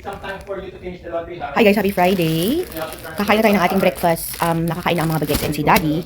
take for you to finish the laundry. Hi guys, happy Friday. Kakain na tayo ng ating breakfast. Um, nakakain na ang mga bagets and si Daddy.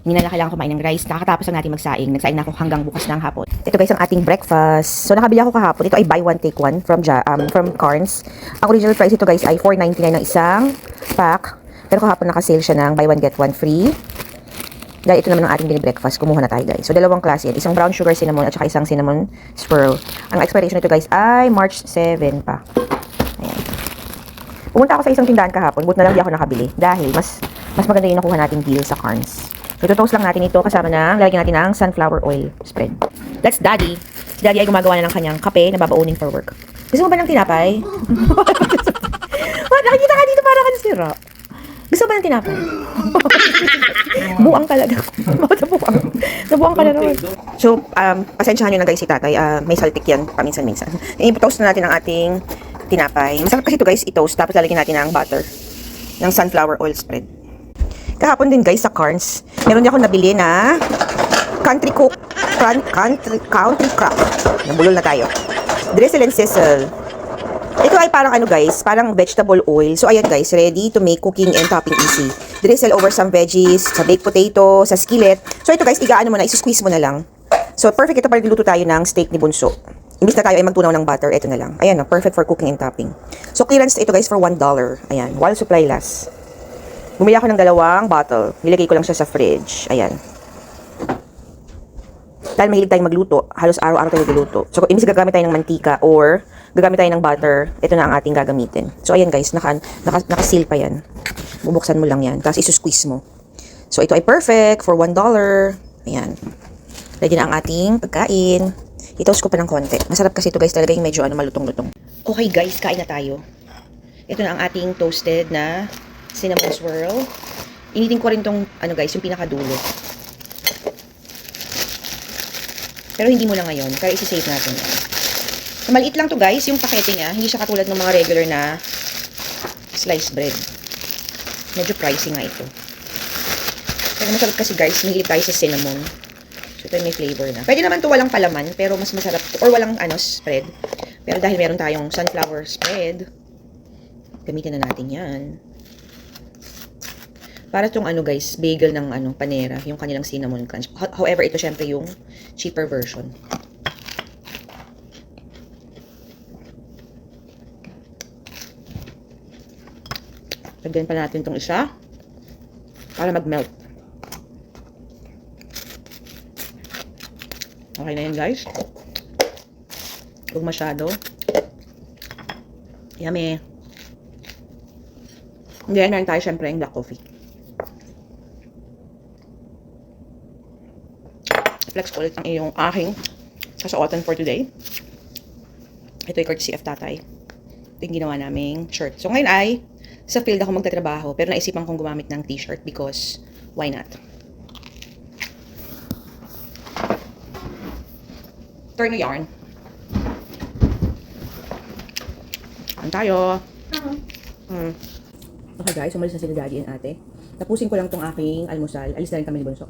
Hindi na lang kailangan kumain ng rice. Kakatapos lang natin magsaing. Nagsaing na ako hanggang bukas ng hapon. Ito guys ang ating breakfast. So nakabili ako kahapon. Ito ay buy one take one from um, from Carnes. Ang original price ito guys ay 4.99 ng isang pack. Pero kahapon naka-sale siya ng buy one get one free. Dahil ito naman ang ating binibreakfast, kumuha na tayo guys. So dalawang klase yan. Isang brown sugar cinnamon at saka isang cinnamon swirl. Ang expiration nito guys ay March 7 pa. Pumunta ako sa isang tindahan kahapon, but na lang di ako nakabili. Dahil mas mas maganda yung nakuha nating deal sa Carnes. So ito-toast lang natin ito kasama ng, lalagyan natin ng sunflower oil spread. That's Daddy. Si Daddy ay gumagawa na ng kanyang kape na babaunin for work. Gusto mo ba ng tinapay? What? Nakikita ka dito parang sira. Gusto mo ba ng tinapay? buang talaga. Nabuang. Nabuang ka na naman. So, um, pasensyahan nyo na guys si tatay. Ah, may saltik yan paminsan-minsan. I-toast na natin ang ating tinapay. Masarap kasi ito guys, i-toast. Tapos lalagyan natin ng butter. Ng sunflower oil spread. Kahapon din guys sa Carnes, meron din ako nabili na country cook, country, country crop. Nabulol na tayo. Drizzle and sizzle. Ito ay parang ano guys, parang vegetable oil. So ayan guys, ready to make cooking and topping easy. Drizzle over some veggies, sa baked potato, sa skillet. So ito guys, igaano mo na, isusqueeze mo na lang. So perfect ito para luto tayo ng steak ni Bunso. Imbis na tayo ay magtunaw ng butter, ito na lang. Ayan no, perfect for cooking and topping. So clearance ito guys for $1. Ayan, while supply lasts. Bumili ako ng dalawang bottle. Nilagay ko lang siya sa fridge. Ayan. Dahil mahilig tayong magluto, halos araw-araw tayo magluluto. So, imbis gagamit tayo ng mantika or gagamit tayo ng butter, ito na ang ating gagamitin. So, ayan guys, naka, naka, naka-seal pa yan. Bubuksan mo lang yan, tapos isusqueeze mo. So, ito ay perfect for $1. Ayan. Ready na ang ating pagkain. I-toast ko pa ng konti. Masarap kasi ito guys, talaga yung medyo ano, malutong-lutong. Okay guys, kain na tayo. Ito na ang ating toasted na cinnamon swirl. Initin ko rin tong, ano guys, yung pinakadulo. Pero hindi mo na ngayon, kaya isi-save natin yan. So, maliit lang to guys, yung pakete niya. Hindi siya katulad ng mga regular na sliced bread. Medyo pricey nga ito. Pero masarap kasi guys, mahilig tayo sa cinnamon. Ito may flavor na. Pwede naman to walang palaman, pero mas masarap to. Or walang ano, spread. Pero dahil meron tayong sunflower spread, gamitin na natin yan. Para tong ano guys, bagel ng ano, panera, yung kanilang cinnamon crunch. Ho- However, ito syempre yung cheaper version. Lagyan pa natin tong isa para mag-melt. Okay na yan guys. Huwag masyado. Yummy. Hindi, meron tayo syempre yung black coffee. Flex ulit ang iyong aking kasuotan for today. Ito ay courtesy of tatay. Ito yung ginawa naming shirt. So ngayon ay, sa field ako magtatrabaho, pero naisipan kong gumamit ng t-shirt because why not? Turn the yarn. Ano tayo? Hmm. Okay guys, umalis na sila daddy and ate. Tapusin ko lang tong aking almusal. Alis na rin kami ni Bunso.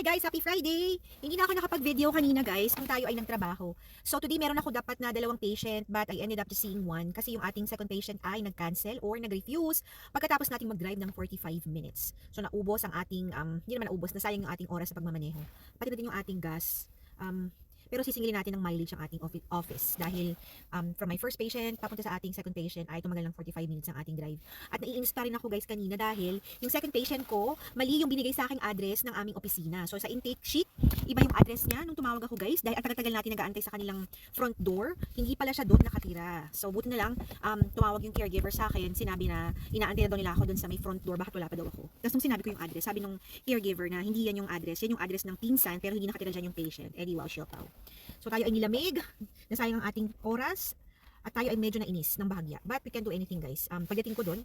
Hi guys, happy Friday! Hindi na ako nakapag-video kanina guys kung tayo ay nagtrabaho. So today meron ako dapat na dalawang patient but I ended up to seeing one kasi yung ating second patient ay nag-cancel or nag-refuse pagkatapos nating mag-drive ng 45 minutes. So naubos ang ating, um, hindi naman naubos, nasayang yung ating oras sa pagmamaneho. Pati na din yung ating gas. Um, pero sisingilin natin ng mileage ang ating offi- office dahil um, from my first patient papunta sa ating second patient ay tumagal ng 45 minutes ang ating drive. At naiinis pa rin ako guys kanina dahil yung second patient ko, mali yung binigay sa aking address ng aming opisina. So sa intake sheet, iba yung address niya nung tumawag ako guys dahil ang tagal-tagal natin nag-aantay sa kanilang front door, hindi pala siya doon nakatira. So buti na lang um, tumawag yung caregiver sa akin, sinabi na inaantay na daw nila ako doon sa may front door, bakit wala pa daw ako. Tapos nung sinabi ko yung address, sabi nung caregiver na hindi yan yung address, yan yung address ng pinsan pero hindi nakatira dyan yung patient. Eh di wow, shield out. So tayo ay nilamig, nasayang ang ating oras, at tayo ay medyo nainis ng bahagya. But we can do anything guys. Um, pagdating ko doon,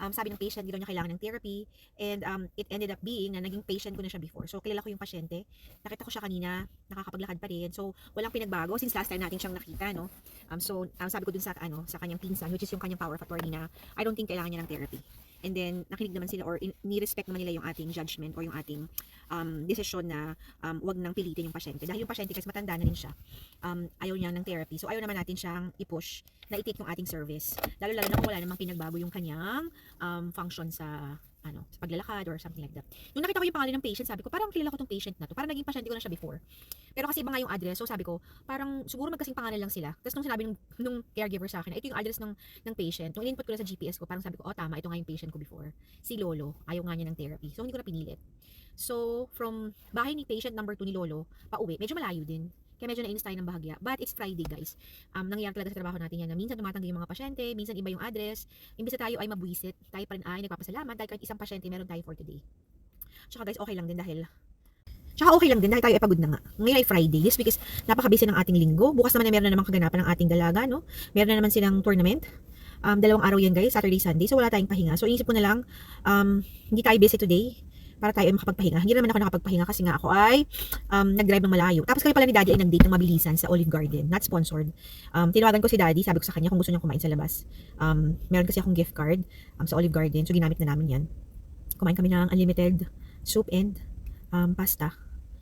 um, sabi ng patient, hindi daw niya kailangan ng therapy. And um, it ended up being na naging patient ko na siya before. So, kilala ko yung pasyente. Nakita ko siya kanina, nakakapaglakad pa rin. So, walang pinagbago since last time natin siyang nakita, no? Um, so, um, sabi ko dun sa, ano, sa kanyang pinsan, which is yung kanyang power of attorney na I don't think kailangan niya ng therapy. And then, nakinig naman sila or in, ni-respect naman nila yung ating judgment or yung ating um, desisyon na um, wag nang pilitin yung pasyente. Dahil yung pasyente kasi matanda na rin siya, um, ayaw niya ng therapy. So, ayaw naman natin siyang i-push na i-take yung ating service. Lalo-lalo na kung wala namang pinagbago yung kanyang um, function sa ano, sa paglalakad or something like that. Nung nakita ko yung pangalan ng patient, sabi ko, parang kilala ko tong patient na to. Parang naging pasyente ko na siya before. Pero kasi iba nga yung address, so sabi ko, parang siguro magkasing pangalan lang sila. Tapos nung sinabi nung, nung caregiver sa akin, ito yung address ng, ng patient. Nung in-input ko na sa GPS ko, parang sabi ko, oh tama, ito nga yung patient ko before. Si Lolo, ayaw nga niya ng therapy. So hindi ko na pinilit. So, from bahay ni patient number 2 ni Lolo, pa uwi, medyo malayo din. Kaya medyo nainis tayo ng bahagya. But it's Friday, guys. Um, nangyayari talaga sa trabaho natin yan na minsan tumatanggi yung mga pasyente, minsan iba yung address. Imbis na tayo ay mabwisit, tayo pa rin ay nagpapasalamat dahil kahit isang pasyente meron tayo for today. Tsaka guys, okay lang din dahil Tsaka okay lang din dahil tayo ay pagod na nga. Ngayon ay Friday. Is napaka-busy ng ating linggo. Bukas naman ay meron na namang kaganapan ng ating dalaga, no? Meron na naman silang tournament. Um, dalawang araw yan guys, Saturday, Sunday. So wala tayong pahinga. So inisip ko na lang, um, hindi tayo busy today para tayo ay makapagpahinga. Hindi naman ako nakapagpahinga kasi nga ako ay um, nag-drive ng malayo. Tapos kami pala ni Daddy ay nag-date ng mabilisan sa Olive Garden. Not sponsored. Um, tinawagan ko si Daddy, sabi ko sa kanya kung gusto niya kumain sa labas. Um, meron kasi akong gift card um, sa Olive Garden. So ginamit na namin yan. Kumain kami ng unlimited soup and um, pasta.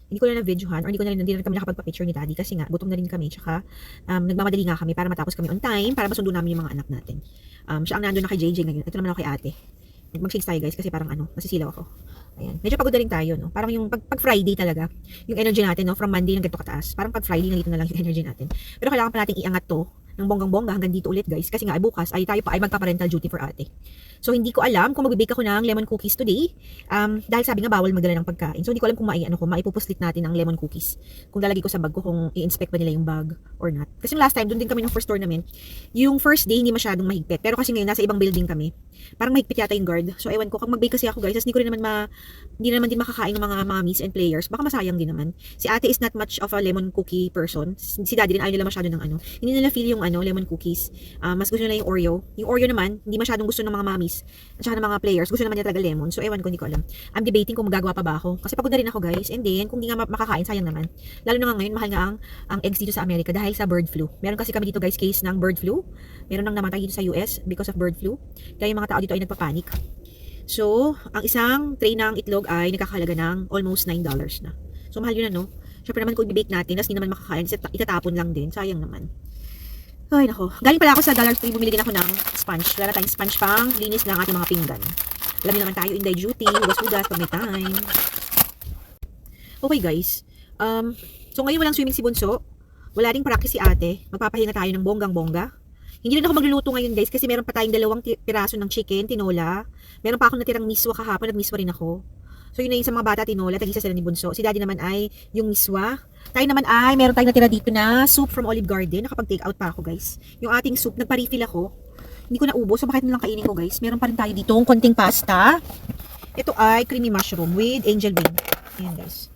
Hindi ko na na-videohan or hindi ko na rin, hindi na rin kami nakapagpa-picture ni Daddy kasi nga gutom na rin kami tsaka um, nagmamadali nga kami para matapos kami on time para masundo namin yung mga anak natin. Um, siya ang nandun na kay JJ ngayon. Ito naman ako kay ate. Mag-shakes tayo guys kasi parang ano, masisilaw ako. Ayan. Medyo pagod na rin tayo, no? Parang yung pag, pag Friday talaga, yung energy natin, no? From Monday ng ganito kataas. Parang pag Friday, nandito na lang yung energy natin. Pero kailangan pa natin iangat to ng bonggang-bongga hanggang dito ulit guys kasi nga ay bukas ay tayo pa ay magpa-parental duty for ate. So hindi ko alam kung magbibake ako ng lemon cookies today um, dahil sabi nga bawal magdala ng pagkain. So hindi ko alam kung mai ano ko maipupuslit natin ng lemon cookies. Kung lalagay ko sa bag ko kung i-inspect ba nila yung bag or not. Kasi yung last time doon din kami ng first tournament, yung first day hindi masyadong mahigpit. Pero kasi ngayon nasa ibang building kami. Parang mahigpit yata yung guard. So ewan ko kung mag-bake kasi ako guys, hindi ko rin naman ma hindi na naman din makakain ng mga mommies and players. Baka masayang din naman. Si ate is not much of a lemon cookie person. Si daddy din ayaw nila masyado ng ano. Hindi nila feel yung ano lemon cookies. Ah, mas gusto nila yung Oreo. Yung Oreo naman, hindi masyadong gusto ng mga mommies at saka ng mga players. Gusto naman niya talaga lemon. So ewan ko, hindi ko alam. I'm debating kung magagawa pa ba ako. Kasi pagod na rin ako guys. And then, kung hindi nga ma- makakain, sayang naman. Lalo na nga ngayon, mahal nga ang, ang eggs dito sa Amerika dahil sa bird flu. Meron kasi kami dito guys case ng bird flu. Meron nang namatay dito sa US because of bird flu. Kaya yung mga tao dito ay nagpapanik. So, ang isang tray ng itlog ay nagkakahalaga ng almost $9 na. So, mahal yun ano. Siyempre naman kung i-bake natin, tapos hindi naman makakain, itatapon lang din. Sayang naman. Ay, nako. Galing pala ako sa Dollar Tree, bumili din ako ng sponge. Wala tayong sponge pang linis ng ating mga pinggan. Alam naman tayo, inday duty, hugas-hugas pag may time. Okay guys, um, so ngayon walang swimming si Bunso. Wala ring practice si ate. Magpapahinga tayo ng bonggang-bongga. Hindi rin ako magluluto ngayon guys kasi meron pa tayong dalawang piraso ng chicken, tinola. Meron pa akong natirang miswa kahapon, nagmiswa rin ako. So yun na yung sa mga bata tinola, tag-isa sila ni Bunso. Si daddy naman ay yung miswa. Tayo naman ay, meron tayong natira dito na soup from Olive Garden. Nakapag-take out pa ako guys. Yung ating soup, nagpa-refill ako. Hindi ko na ubos, so bakit na lang kainin ko guys. Meron pa rin tayo dito konting pasta. Ito ay creamy mushroom with angel wing. Ayan guys.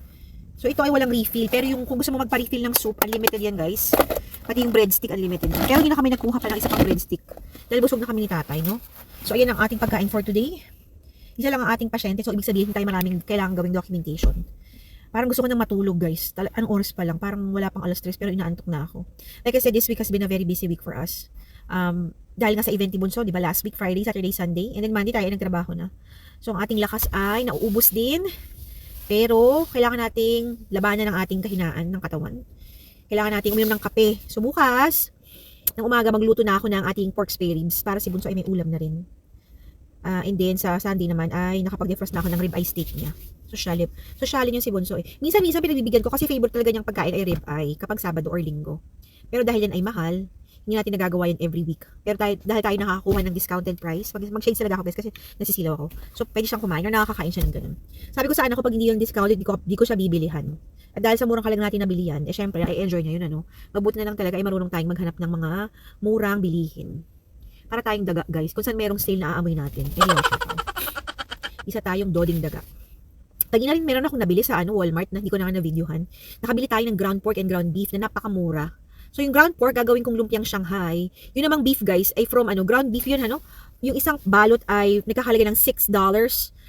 So ito ay walang refill. Pero yung kung gusto mo magpa-refill ng soup, unlimited yan guys. Pati yung breadstick unlimited. Pero hindi na kami nagkuha pa ng isa pang breadstick. Dahil busog na kami ni tatay, no? So ayan ang ating pagkain for today. Isa lang ang ating pasyente. So ibig sabihin tayo maraming kailangan gawing documentation. Parang gusto ko nang matulog guys. Tal- anong oras pa lang? Parang wala pang alas 3 pero inaantok na ako. Like I said, this week has been a very busy week for us. Um, dahil nga sa event ni Bunso, di ba? Last week, Friday, Saturday, Sunday. And then Monday tayo ay nagtrabaho na. So ang ating lakas ay nauubos din. Pero, kailangan nating labanan ng ating kahinaan ng katawan. Kailangan nating uminom ng kape. So, bukas, ng umaga, magluto na ako ng ating pork spare ribs para si Bunso ay may ulam na rin. Ah, and then, sa Sunday naman ay nakapag-defrost na ako ng ribeye steak niya. Sosyalip. Sosyalin yung si Bunso eh. Minsan-minsan pinagbibigyan ko kasi favorite talaga niyang pagkain ay ribeye kapag Sabado or Linggo. Pero dahil yan ay mahal, hindi natin nagagawa yan every week. Pero tayo, dahil tayo nakakakuha ng discounted price, mag- mag-change talaga ako guys kasi nasisilaw ako. So, pwede siyang kumain or nakakakain siya ng ganun. Sabi ko sa anak ko, pag hindi yung discounted, di ko, di ko siya bibilihan. At dahil sa murang kalang natin nabili yan, eh syempre, ay enjoy niya yun, ano. Mabuti na lang talaga ay marunong tayong maghanap ng mga murang bilihin. Para tayong daga, guys. Kung saan merong sale na aamoy natin. Anyway, isa tayong doding daga. Lagi na rin meron akong nabili sa ano, Walmart na hindi ko na nga na-videohan. Nakabili tayo ng ground pork and ground beef na napakamura. So yung ground pork gagawin kong lumpiang Shanghai. Yun namang beef guys ay from ano, ground beef yun ano. Yung isang balot ay nagkahalaga ng $6.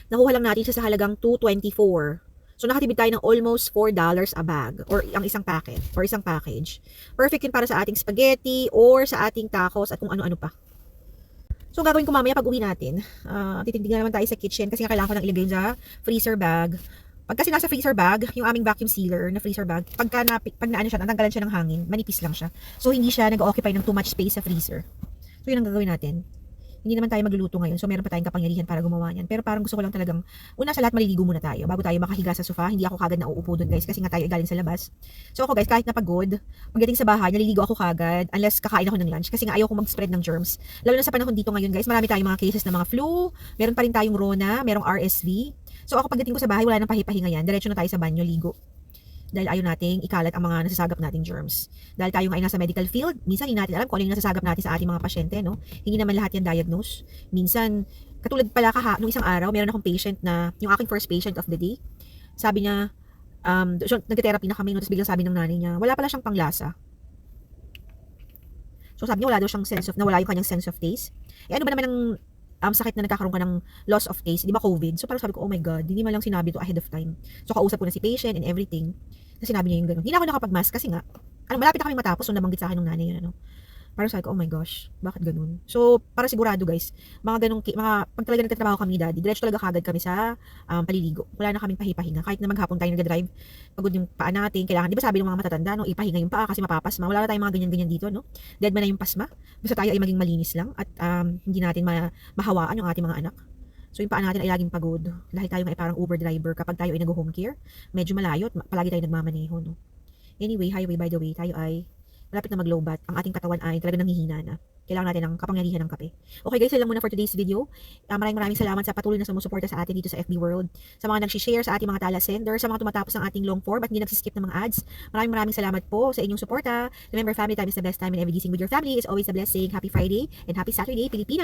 Nakuha lang natin siya sa halagang 224. So nakatipid tayo ng almost $4 a bag or ang isang packet or isang package. Perfect yun para sa ating spaghetti or sa ating tacos at kung ano-ano pa. So gagawin ko mamaya pag uwi natin, uh, titignan naman tayo sa kitchen kasi nga kailangan ko nang ilagay sa freezer bag. Pag kasi nasa freezer bag, yung aming vacuum sealer na freezer bag, pagka na, pag naano siya, natanggalan siya ng hangin, manipis lang siya. So hindi siya nag-occupy ng too much space sa freezer. So yun ang gagawin natin. Hindi naman tayo magluluto ngayon, so meron pa tayong kapangyarihan para gumawa niyan. Pero parang gusto ko lang talagang, una sa lahat maliligo muna tayo. Bago tayo makahiga sa sofa, hindi ako kagad na uupo doon guys, kasi nga tayo ay galing sa labas. So ako guys, kahit napagod, pagdating sa bahay, naliligo ako kagad, unless kakain ako ng lunch, kasi nga ayaw ko mag-spread ng germs. Lalo na sa panahon dito ngayon guys, marami tayong mga cases ng mga flu, meron pa rin tayong Rona, merong RSV. So ako pagdating ko sa bahay, wala nang pahipahinga yan, diretso na tayo sa banyo, ligo dahil ayaw nating ikalat ang mga nasasagap nating germs. Dahil tayo nga ay nasa medical field, minsan hindi natin alam kung ano yung nasasagap natin sa ating mga pasyente, no? Hindi naman lahat yan diagnose. Minsan, katulad pala kaha, nung isang araw, meron akong patient na, yung aking first patient of the day, sabi niya, um, so, nag-therapy na kami, no, tapos biglang sabi ng nanay niya, wala pala siyang panglasa. So sabi niya, wala daw siyang sense of, nawala yung kanyang sense of taste. Eh ano ba naman ang um, sakit na nagkakaroon ka ng loss of taste, di ba COVID? So parang sabi ko, oh my God, hindi man lang sinabi to ahead of time. So kausap ko na si patient and everything. Na sinabi niya yung gano'n. Hindi na ako nakapag-mask kasi nga, ano, malapit na kami matapos, so nabanggit sa akin ng nanay yun, ano. Parang sabi ko, oh my gosh, bakit ganun? So, para sigurado guys, mga ganong, ki- mga, pag talaga nagtatrabaho kami daddy, diretso talaga kagad kami sa um, paliligo. Wala na kaming pahipahinga. Kahit na maghapon tayo nag-drive, pagod yung paa natin, kailangan, di ba sabi ng mga matatanda, no, ipahinga yung paa kasi mapapasma. Wala na tayong mga ganyan-ganyan dito, no? Dead man na yung pasma. Basta tayo ay maging malinis lang at um, hindi natin ma- mahawaan yung ating mga anak. So yung paa natin ay laging pagod. Dahil tayo ay parang Uber driver kapag tayo ay nag-home care, medyo malayo at palagi tayo nagmamaneho, no? Anyway, highway by the way, tayo ay malapit na mag-lowbat. Ang ating katawan ay talaga nanghihina na. Kailangan natin ng kapangyarihan ng kape. Okay guys, yun lang muna for today's video. Uh, maraming maraming salamat sa patuloy na sumusuporta sa atin dito sa FB World. Sa mga nag-share sa ating mga tala sender, sa mga tumatapos ng ating long form at hindi nagsiskip ng mga ads. Maraming maraming salamat po sa inyong suporta. Remember, family time is the best time and every gising with your family is always a blessing. Happy Friday and happy Saturday, Pilipinas!